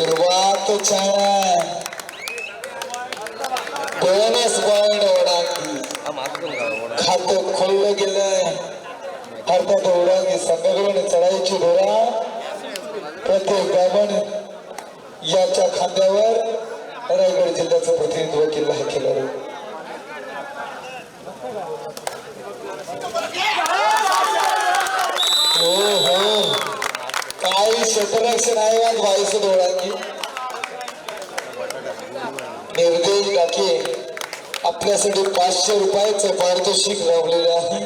सुरुवात छान आहे बोनस पॉइंट ओढांगी खातं खोललं गेलं. अर्थात ओढांगी संघाकडून चढायची धोरा. प्रत्येक गाभण याच्या खांद्यावर रायगड जिल्ह्याचं प्रतिनिधित्व केलं आहे खेळाडू. हो हो. काय क्षेत्ररक्षण आहे आज वायुस डोळ्यांनी आपल्यासाठी पाचशे रुपयाचं पारितोषिक लावलेले आहे.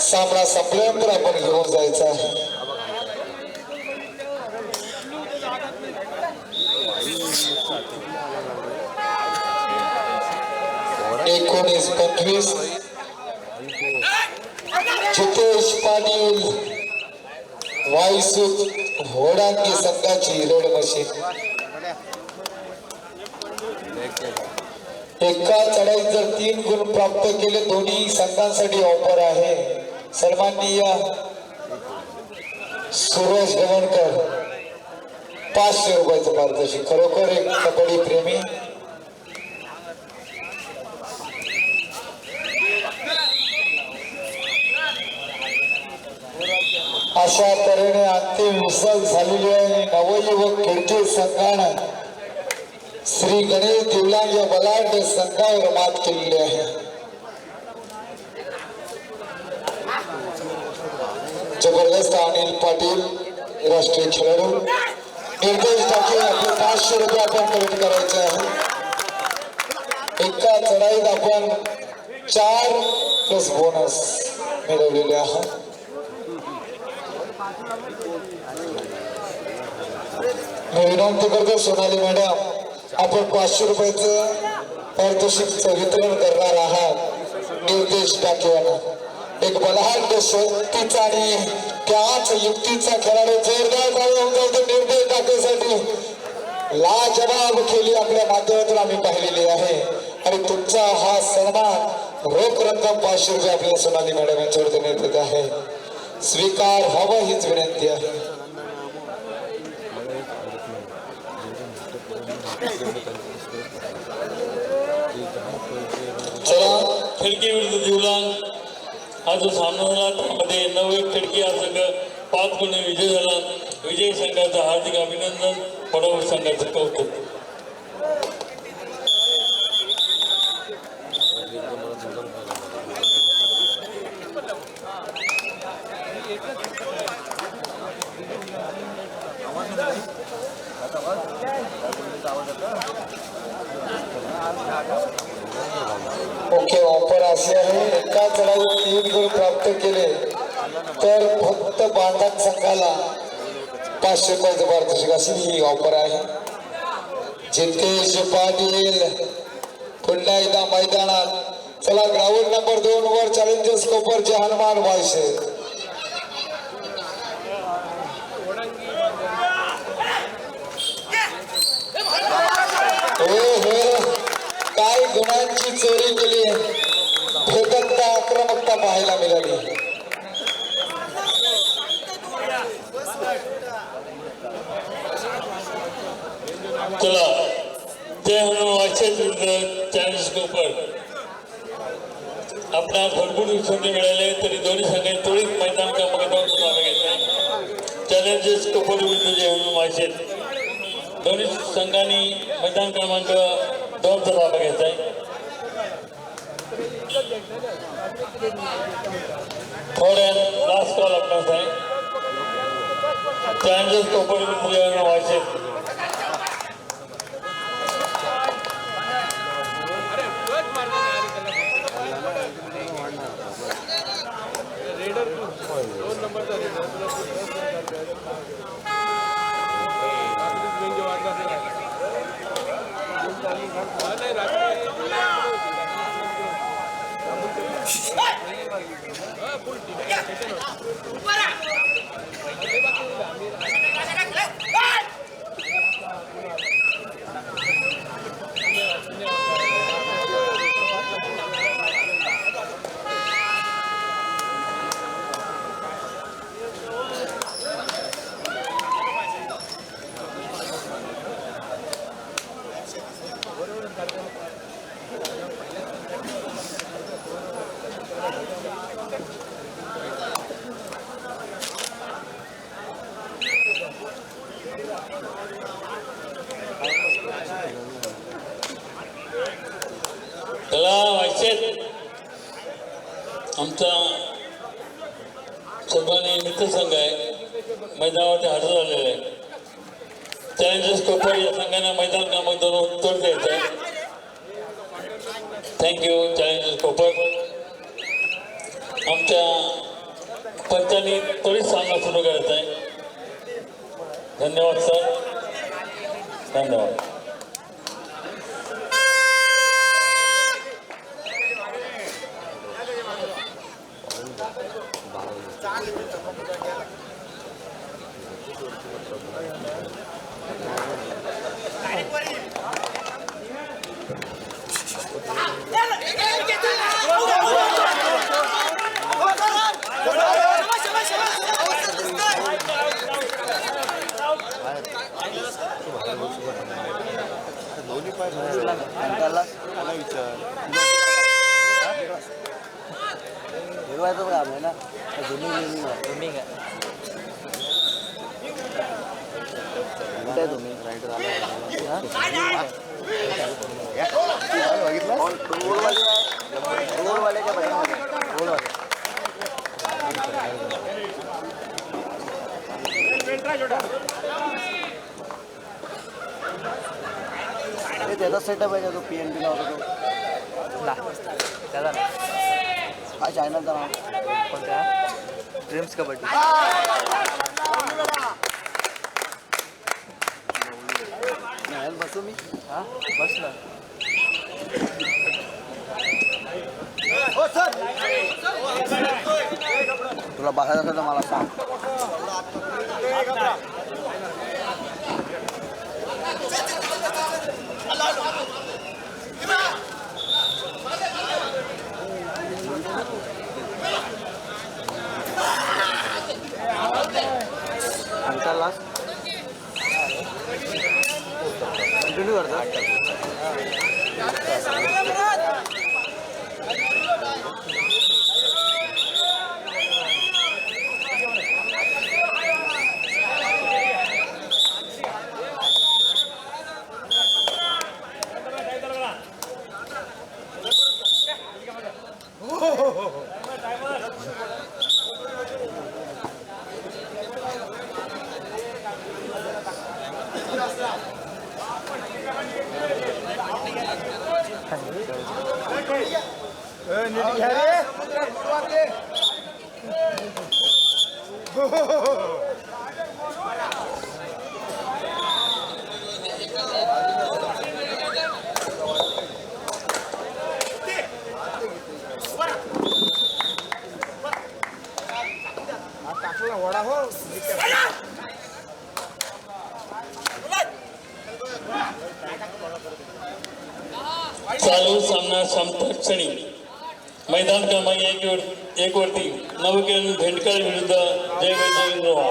सामना संपल्यानंतर आपण घेऊन जायचं आहे. एकोणीस पंचवीस. जितेश पाटील. वायसूत होडांगी संघाची रेड मशीन एका चढाईत जर तीन गुण प्राप्त केले दोन्ही संघांसाठी ऑफर आहे. सन्माननीय सुरेश गवणकर. पाचशे रुपयाचं पारितोषिक. खरोखर एक कबड्डी प्रेमी. अशा तऱ्हेने अंतिम विसर्ग झालेली आहे. नवयुवक खिडकी संघानं. श्री गणेश दिवलांग या बलाढ्य संघावर मात केलेली आहे. जबरदस्त अनिल पाटील राष्ट्रीय खेळाडू. निर्देश टाके आपले पाचशे रुपये आपण कलेक्ट करायचे आहे. एका चढाईत आपण चार प्लस बोनस मिळवलेले आहात. मी विनंती करतो सोनाली मॅडम. आपण पाचशे रुपयाचं पारितोषिकचं वितरण करणार आहात. निर्देश टाकेवाना एक बलहाट शक्तीचा आणि त्याच युक्तीचा खेळाडू जोरदार टाळी होऊन जाऊ निर्देश टाकेसाठी लाजवाब खेळी आपल्या माध्यमातून आम्ही पाहिलेली आहे. आणि तुमचा हा सन्मान रोख रक्कम पाचशे रुपये आपल्या सोनाली मॅडम यांच्यावरती मिळत आहे स्वीकार हवं हीच विनंती आहे चला खिडकी विरुद्ध जिवलान हा जो सामना झाला त्यामध्ये नऊ एक खिडकी. हा संघ पाच गुण विजय झाला. विजय संघाचं हार्दिक अभिनंदन. पडव संघाचं कौतुक ओके ऑफर असे आहे एका चढाईत तीन गुण प्राप्त केले तर फक्त संघाला पाचशे रुपयाचं पारितोषिक असेल ही ऑफर आहे. जितेश पाटील पुन्हा एकदा मैदानात. चला ग्राउंड नंबर दोन वर चॅलेंजर्स कोपरचे हनुमान व्हायचे हो हो. काय गुणांची चोरी केली. भेदकता आक्रमकता पाहायला मिळाली. चला. जय हनुमान वाचेत कोपर आपणास भरपूर संधी मिळाले तरी दोन्ही संघांनी त्वरित मैदान काम सुधारणा घेतला चॅलेंजेस कोपर विरुद्ध जय हनुमान दोन्ही संघांनी मैदान क्रमांक दोनचा ताबा घ्यायचा थोड्या लास्ट कॉल आपणास आहे. चॅलेंजेस कोपर विरुद्ध जय हनुमान हिरवायचं काम आहे ना झुमिंग झुमिंग आहे आहे तुम्ही रोडवाले का रोडवाले त्याचा सेटअप आहे का तो पी एन पीला होता तो. त्याचा काय चॅनलचं नाव. कोणत्या ड्रीम्स कबड्डी नाही बसू मी. हां? बस ना. तुला बसायचं असेल तर मला सांग. नंतर लास्ट कंटिन्यू करतो चालू सामना संपत क्षणी मैदान क्रमांक एक वर एक वरती नवकिरण भेंडकर विरुद्ध जय बजरंग रोहा.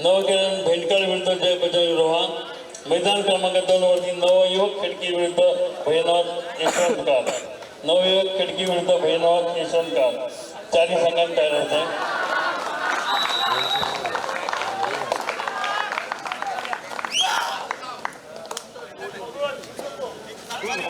नवकिरण भेंडकर विरुद्ध जय बजरंग रोहा. मैदान क्रमांक दोन वरती नवयुवक खिडकी विरुद्ध भैरवनाथ यशवंतकार नवयुवक खिडकी विरुद्ध भैरवनाथ यशवंतकार चारही संघात तयार होत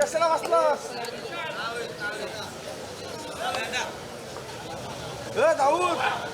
कशाला वाचलास दाऊद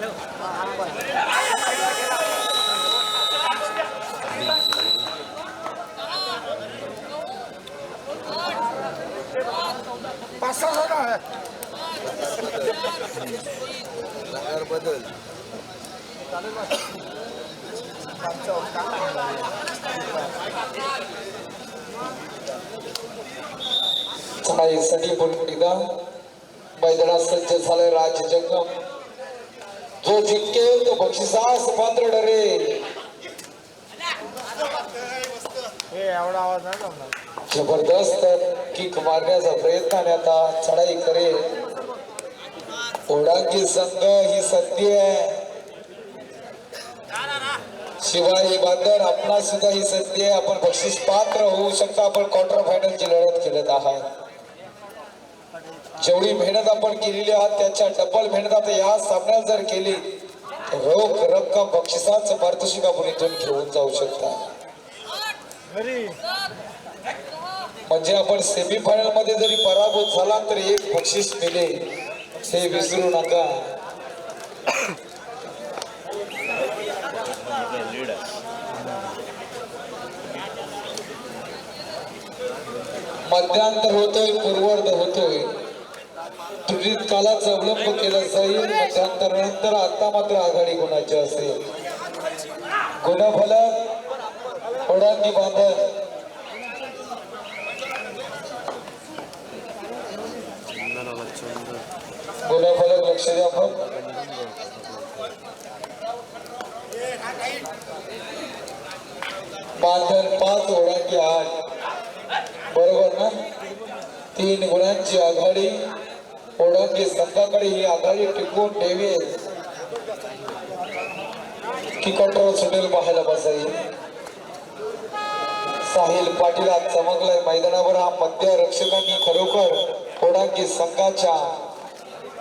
हा, आठ पाच. पाच सहा जण आहे चढाईसाठी पुन्हा एकदा मैदानात सज्ज झाले राज जंगम जो जिंकेल तो बक्षिसास पात्र ठरेल. जबरदस्त किक मारण्याचा प्रयत्न आणि आता चढाई करेल. ओढांची संघ ही सत्य आहे. शिवाय ही बांधण आपणा सुद्धा ही सत्य आहे. आपण बक्षीस पात्र होऊ शकता. आपण क्वार्टर फायनलची लढत खेळत आहात. जेवढी मेहनत आपण केलेली आहात त्याच्या डबल मेहनत आता या सामन्यात जर केली तर रोख रक्कम बक्षिसाचं पारितोषिक आपण इथून घेऊन जाऊ शकता. म्हणजे आपण सेमीफायनलमध्ये जरी पराभूत झाला तरी एक बक्षीस मिळेल. हे विसरू नका. मध्यांतर होतोय पूर्वार्ध होतोय. तुझीत कालाचा अवलंब केला जाईल. मध्यांतरानंतर आता मात्र आघाडी गुणाची असेल? गुणफलक ओढांगी बांधत गुणफलक लक्ष द्या आपण. बांधण पाच ओढांची आठ. बरोबर ना? तीन गुणांची आघाडी. ओढांची संघाकडे ही आघाडी टिकवून ठेवी की कंट्रोल सुटेल पाहायला बसाई. साहिल पाटील आज चमकलाय मैदानावर. हा मध्य रक्षकांनी खरोखर ओढांकी संघाच्या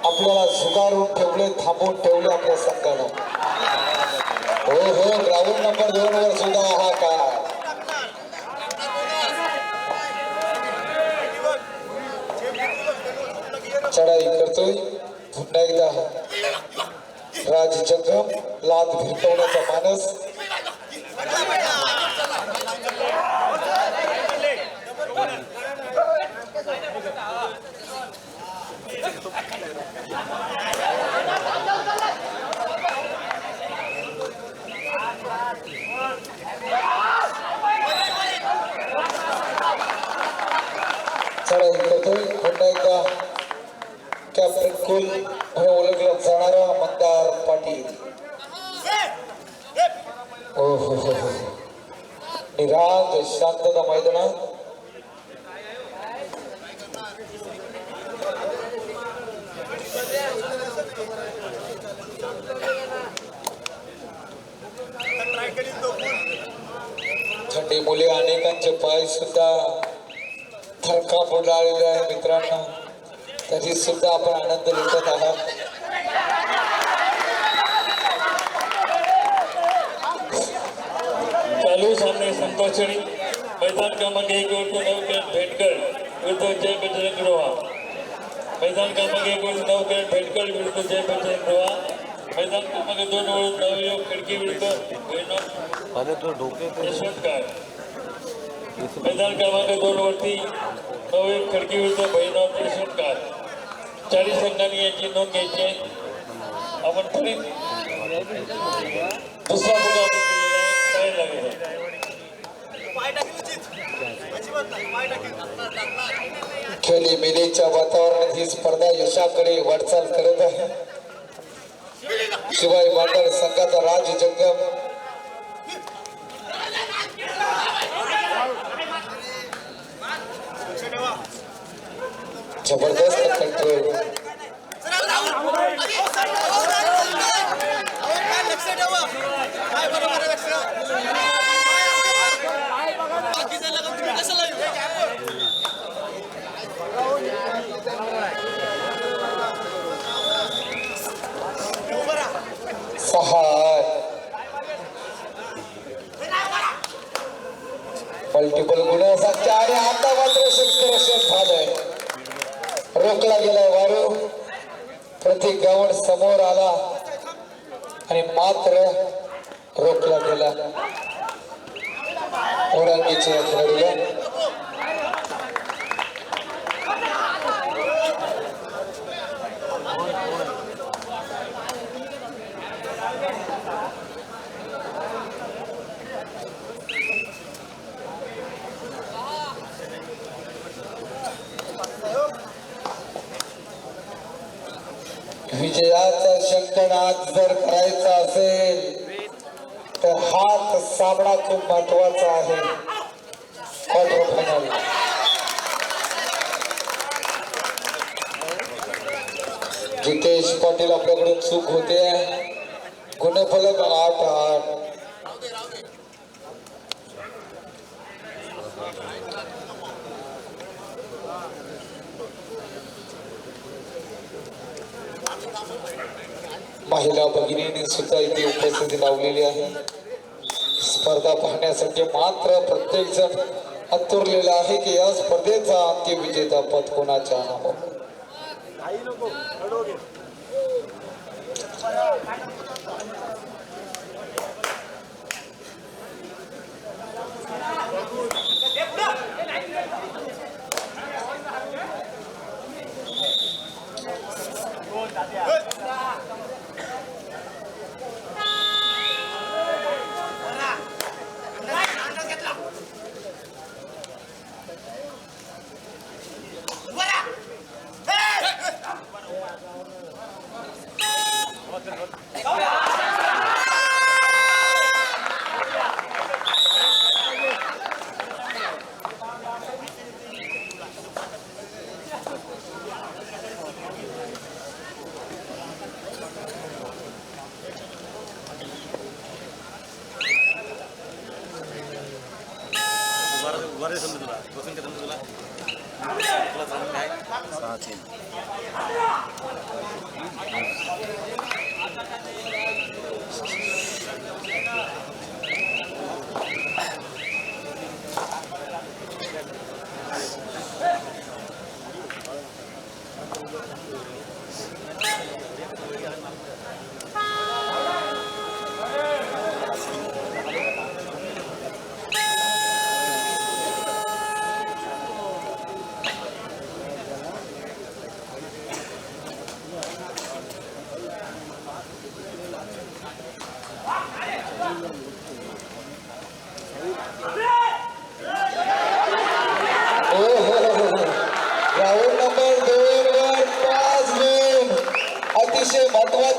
आपल्याला झुगारून ठेवले थांबवून ठेवले आपल्या संघाला. हो हो ग्राउंड नंबर दोन वर सुद्धा हा का लढाई करतोय. पुन्हा एकदा राज जंगम लाद भिरकवण्याचा मानस चढाई करतोय पुन्हा एकदा कॅप्टन कुल म्हणून ओळखलं जाणारा मतदार पाटील ओ हो हो हो निराग शांतता मैदानात थंडी मुले अनेकांचे पाय सुद्धा थरका बुडाळलेले आहे मित्रांनो तरी सुद्धा आपण आनंद लुटत आहात चालू सामने संतोषणी मैदान क्रमांक एक वरती नऊ कॅट भेटकर विरुद्ध जय बजरंग रोहा मैदान क्रमांक एक वरती नऊ कॅट भेटकर विरुद्ध जय बजरंग रोहा मैदान क्रमांक दोन वरून नवयोग खडकी विरुद्ध वैनव अरे तो डोके पे यशवंत काय मैदान क्रमांक दोन वरती नवयोग खडकी विरुद्ध भैरव यशवंत काय चारी संघांनी याची नोंद घ्यायची आहे आपण तरी दुसरा मुलगा आपण केलेला आहे काय लागेल खेळी मिलीच्या वातावरणात ही स्पर्धा यशाकडे वाटचाल करत आहे. शिवाय मांडळ संघाचा राज जंगम. जबरदस्त कंट्रोल फेकला गेलाय वारू. प्रत्येक गावड समोर आला आणि मात्र रोखला गेला. ओरांगीच्या या खेळाडूला. विजयाचा आज जर करायचा असेल तर हात साबणा खूप महत्त्वाचा आहे. क्वार्टर फायनल जितेश पाटील आपल्याकडून चूक होते. गुणफलक आठ आठ. महिला भगिनींनी सुद्धा इथे उपस्थिती लावलेली आहे. स्पर्धा पाहण्यासाठी मात्र प्रत्येक जण आतुरलेला आहे की या स्पर्धेचा अंतिम विजेता पद कोणाच्या नावावर? Thank you.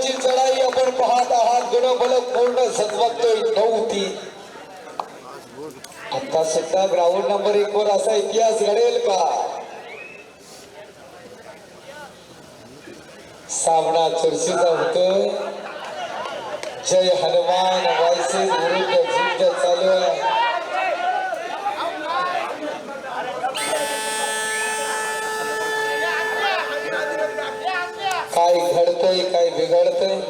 महत्वाची चढाई आपण पाहत आहात. गुणफलक पूर्ण सजवतोय नव्हती आता सुद्धा ग्राउंड नंबर एक वर असा इतिहास घडेल का? सामना चर्चेचा होतोय. जय हनुमान वायसेस विरुद्ध झुंज चालू आहे. काय घडतंय काय बिघडतंय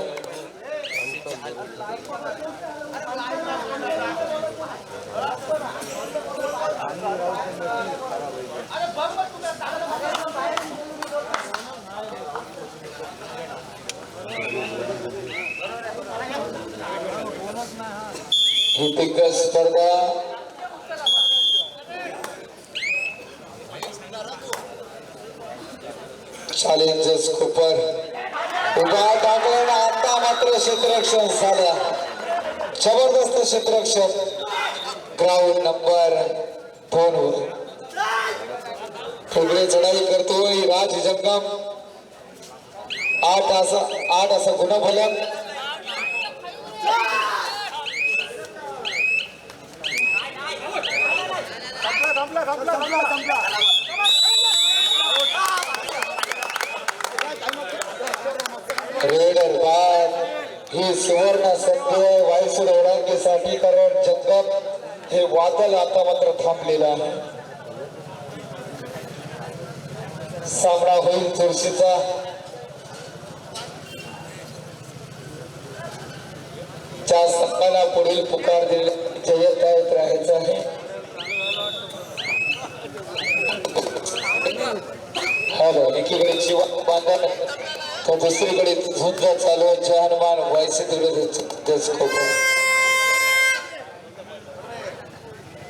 दिग्गज स्पर्धा। Challengers Cooper. उभा टाकला ना आता मात्र क्षेत्ररक्षण झालं जबरदस्त क्षेत्ररक्षण ग्राउंड नंबर दोन वर फुगडे चढाई करतोय राज जंगम आठ असा आठ असा गुणफलक संपला संपला संपला संपला रेड बाद ही सुवर्ण संधी आहे वायसूर ओळखीसाठी कारण जंगम हे वादळ आता मात्र थांबलेलं आहे. सामना होईल चुरशीचा ज्या संघाला पुढील पुकार दिले आहेत राहायचं आहे. हॅलो एकीकडे जीवन बांधण तर दुसरीकडे झुंज चालू आहे. हनुमान व्हायचे तेच खूप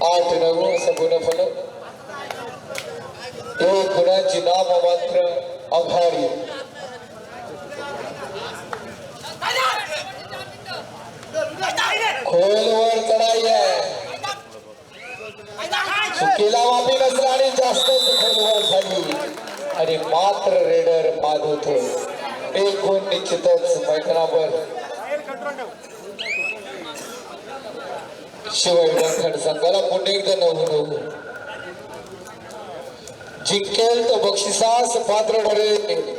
आठ नऊ असं गुणफल एक गुणांची नाम मात्र आभारी खोलवर चढाई आहे. चुकीला वापी नसला आणि जास्त खोलवर झाली. आणि मात्र रेडर बाद होतो एक गुण निश्चितच मैदानावर. शिवाय बंधन संघाला पुन्हा एकदा नऊ जिंकेल तो बक्षिसास पात्र ठरेल.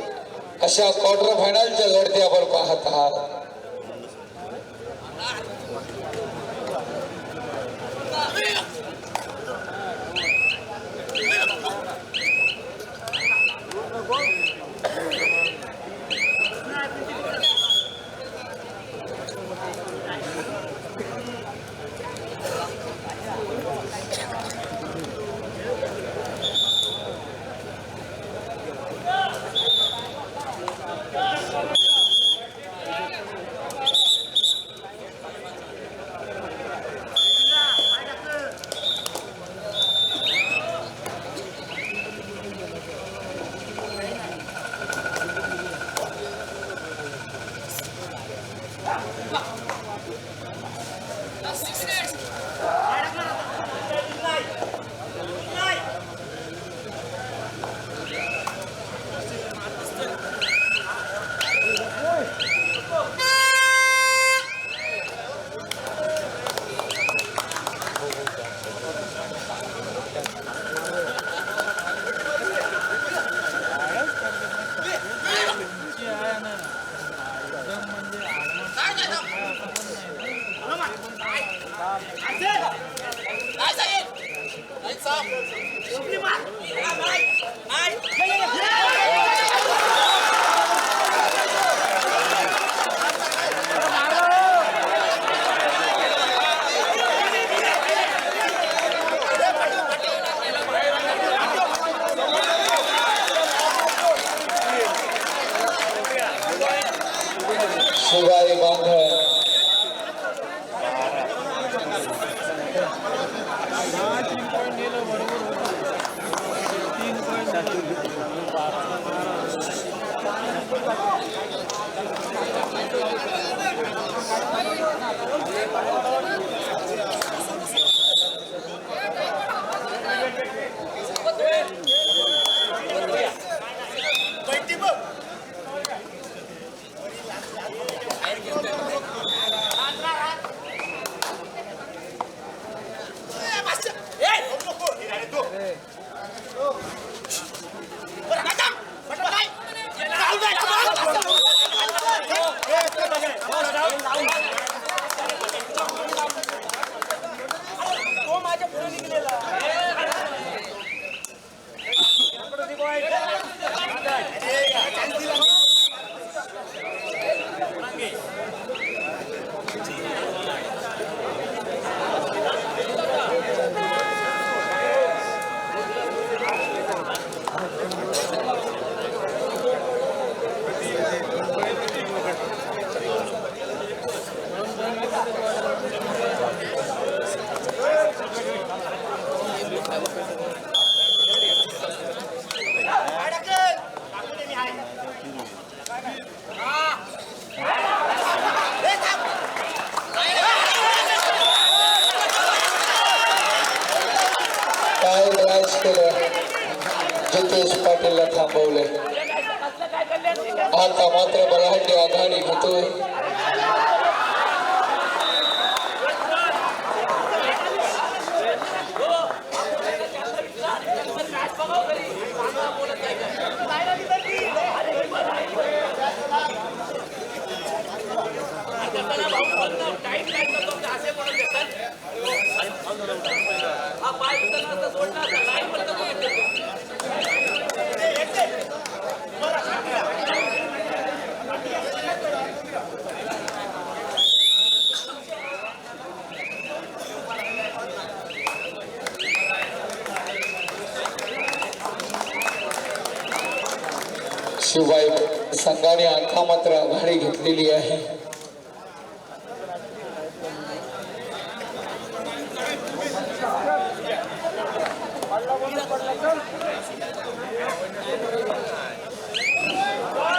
अशा क्वार्टर फायनलच्या लढती आपण पाहत आहात? हल्ला थांबवलं आता मात्र बलाढ्य आघाडी घेतोय हा पाय सोडला शिवाय संघाने आता मात्र आघाडी घेतलेली आहे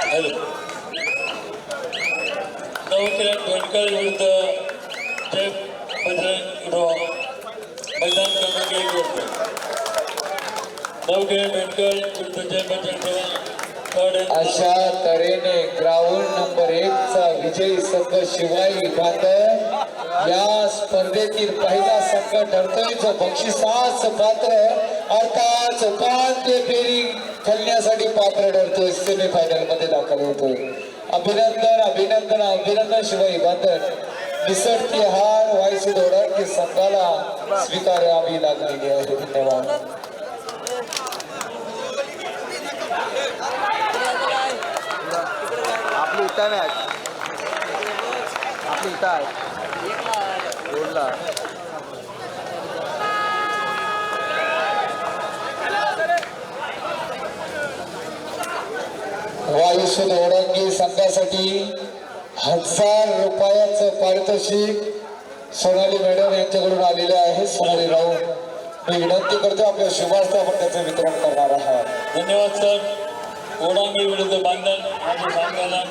हॅलो नवकिरण धोंडकर विरुद्ध जय बजरंग रो मैदान क्रमांक एक वरती नवकिरण धोंडकर विरुद्ध Jay Bajrang row third and अशा तऱ्हेने ग्राउंड नंबर एक चा विजयी संघ शिवाई बांधव या स्पर्धेतील पहिला संघ ठरतोय जो बक्षिसास पात्र पाच उपांत्य फेरी खेळण्यासाठी पात्र ठरतोय सेमी फायनलमध्ये दाखल होतोय. अभिनंदन अभिनंदन अभिनंदन शिवाय बांधव निसटती हार वायसी की संघाला स्वीकारावी लागलेली आहे. धन्यवाद. आपली इथं आहे मॅच आपली इथं आहे. रोडला वायुसूद संघासाठी हजार रुपयाचं पारितोषिक सोनाली मॅडम यांच्याकडून आलेले आहे. सोनाली राऊत मी विनंती करतो आपल्या शुभार्थ आपण त्याचं वितरण करणार आहात. धन्यवाद सर. ओडांगी विरुद्ध बांधण आणि सांगताना